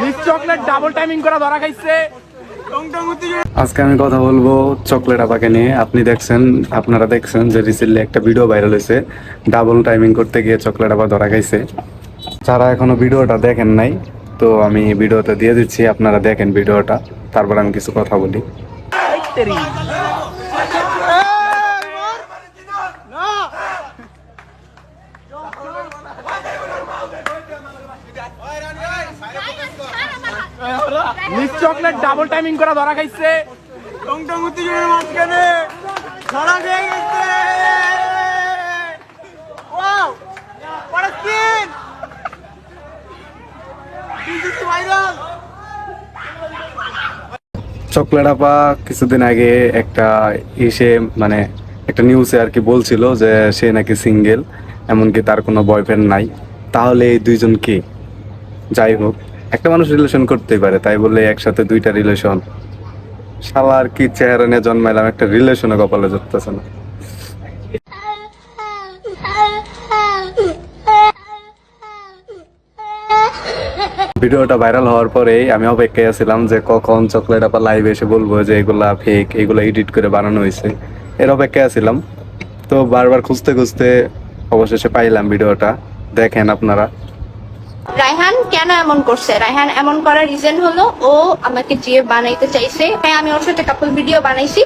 Miss chocolate double timing করা ধরা খাইছে। আজকে আমি কথা বলব চকলেট আপাকে নিয়ে। আপনি দেখছেন আপনারা দেখছেন যে রিসেন্টলি একটা ভিডিও ভাইরাল হয়েছে। ডাবল টাইমিং করতে গিয়ে চকলেট আপা ধরা খাইছে। যারা এখনও ভিডিওটা দেখেন নাই তো আমি ভিডিওটা দিয়ে দিচ্ছি আপনারা দেখেন ভিডিওটা। তারপর আমি কিছু কথা বলি। মিস চকলেট ডাবল টাইমিং করা ধরা খাইছে। মাঝখানে ধরা খেয়ে গেছে। ওয়াও চকলেট আপা কিছুদিন আগে একটা এসে মানে একটা নিউজে আর কি বলছিল যে সে নাকি সিঙ্গেল এমনকি তার কোনো বয়ফ্রেন্ড নাই। তাহলে এই দুইজন কে? যাই হোক। একটা মানুষ রিলেশন করতেই পারে, তাই বলে একসাথে দুইটা রিলেশন শালার কি চেহারা নিয়ে জন্মাইলাম, একটা রিলেশনে কপালে জুটতেছে না। ভিডিওটা ভাইরাল হওয়ার পরেই আমি অপেক্ষায় ছিলাম যে কখন চকলেট আপা লাইভে এসে বলব যে এগুলা ফেক এগুলা এডিট করে বানানো হয়েছে। এর অপেক্ষায় ছিলাম তো বারবার খুঁজতে খুঁজতে অবশেষে পাইলাম ভিডিওটা। দেখেন আপনারা। রায়হান কেন এমন করছে? রায়হান এমন করার রিজন হলো, ও আমাকে জিএফ বানাইতে চাইছে। হ্যাঁ আমি ওর সাথে কাপল ভিডিও বানাইছি।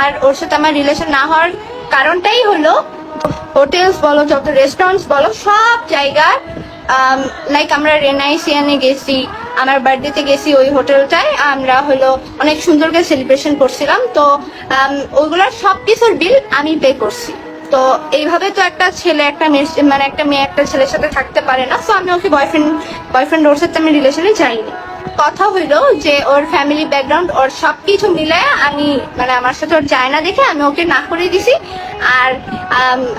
আর ওর সাথে আমার রিলেশন না হওয়ার কারণটাই হলো হোটেলস বলো, যত রেস্টুরেন্টস বলো, সব জায়গার লাইক আমরা রেনাইসিয়ানে গেছি, আমার বার্থডেতে গেছি ওই হোটেলটায় আমরা হলো অনেক সুন্দর করে সেলিব্রেশন করছিলাম। তো ওইগুলোর সব কিছুর বিল আমি পে করছি। তো এইভাবে তো একটা ছেলে, একটা মেয়ে মানে একটা মেয়ে, একটা ছেলের সাথে থাকতে পারে না। সো আমি ওকে বয়ফ্রেন্ড বয়ফ্রেন্ড ওর সাথে আমি রিলেশনে যাইনি কথা হইল যে ওর ফ্যামিলি ব্যাকগ্রাউন্ড ওর সবকিছু মিলে আমি মানে আমার সাথে ওর যায় না দেখে আমি ওকে না করে দিছি। আর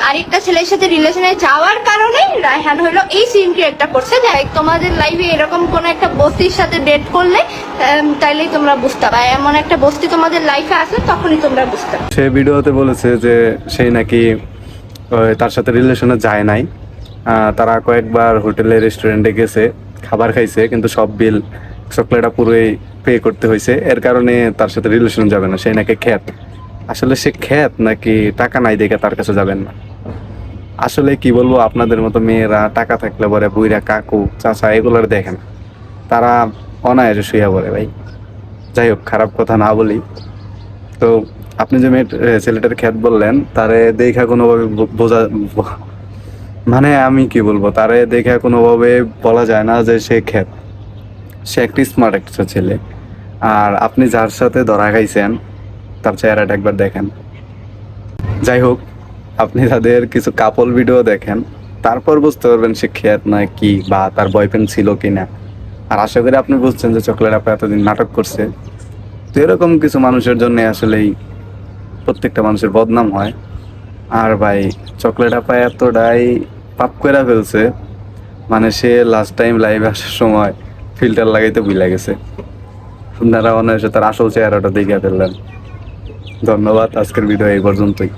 আরেকটা ছেলের সাথে রিলেশনে যাওয়ার কারণে রায়হান হইল এই সিন ক্রিয়েটটা করছে। যে তোমাদের লাইফে এরকম কোন একটা বস্তির সাথে ডেট করলে তাইলেই তোমরা বুঝতে পারবে। এমন একটা বস্তি তোমাদের লাইফে আসলে তখনই তোমরা বুঝতে পারবে। সে ভিডিওতে বলেছে যে সেই নাকি তার সাথে রিলেশনে যায় নাই। তারা কয়েকবার হোটেলে রেস্টুরেন্টে গেছে, খাবার খাইছে, কিন্তু সব বিল চকলেটটা পুরোই পে করতে হয়েছে এর কারণে তার সাথে রিলেশন যাবে না, সে নাকি খ্যাত। আসলে সে খ্যাত নাকি টাকা নাই দেখে তার কাছে যাবেন না। আসলে কি বলব, আপনাদের মতো মেয়েরা টাকা থাকলে পরে বুইরা কাকু, চাচা এগুলোর দেখেন। তারা অনায়াসে শুয়ে পড়ে ভাই। যাই হোক, খারাপ কথা না বলি। তো আপনি যে মেয়ে ছেলেটার খ্যাত বললেন, তারে দেখা কোনোভাবে বোঝা মানে আমি কি বলব, তারে দেখা কোনোভাবে বলা যায় না যে সে খ্যাত। সে একটি স্মার্ট একটা ছেলে। আর আপনি যার সাথে ধরা খাইছেন, তার চেহারাটা একবার দেখেন। যাই হোক, আপনি তাদের কিছু কাপল ভিডিও দেখেন। তারপর বুঝতে পারবেন সে খ্যাত না কি বা তার বয়ফ্রেন্ড ছিল কি না আর আশা করি আপনি বুঝছেন যে চকলেট আপা এতদিন নাটক করছে। তো এরকম কিছু মানুষের জন্য আসলেই প্রত্যেকটা মানুষের বদনাম হয়। আর ভাই, চকলেট আপা এতটাই পাপ করে ফেলছে। মানে সে লাস্ট টাইম লাইভে আসার সময় ফিল্টার লাগাইতে ভুলে গেছে। আপনারা অনায়াসে তার আসল চেহারাটা দেখে ফেললেন। ধন্যবাদ, আজকের ভিডিও এই পর্যন্তই।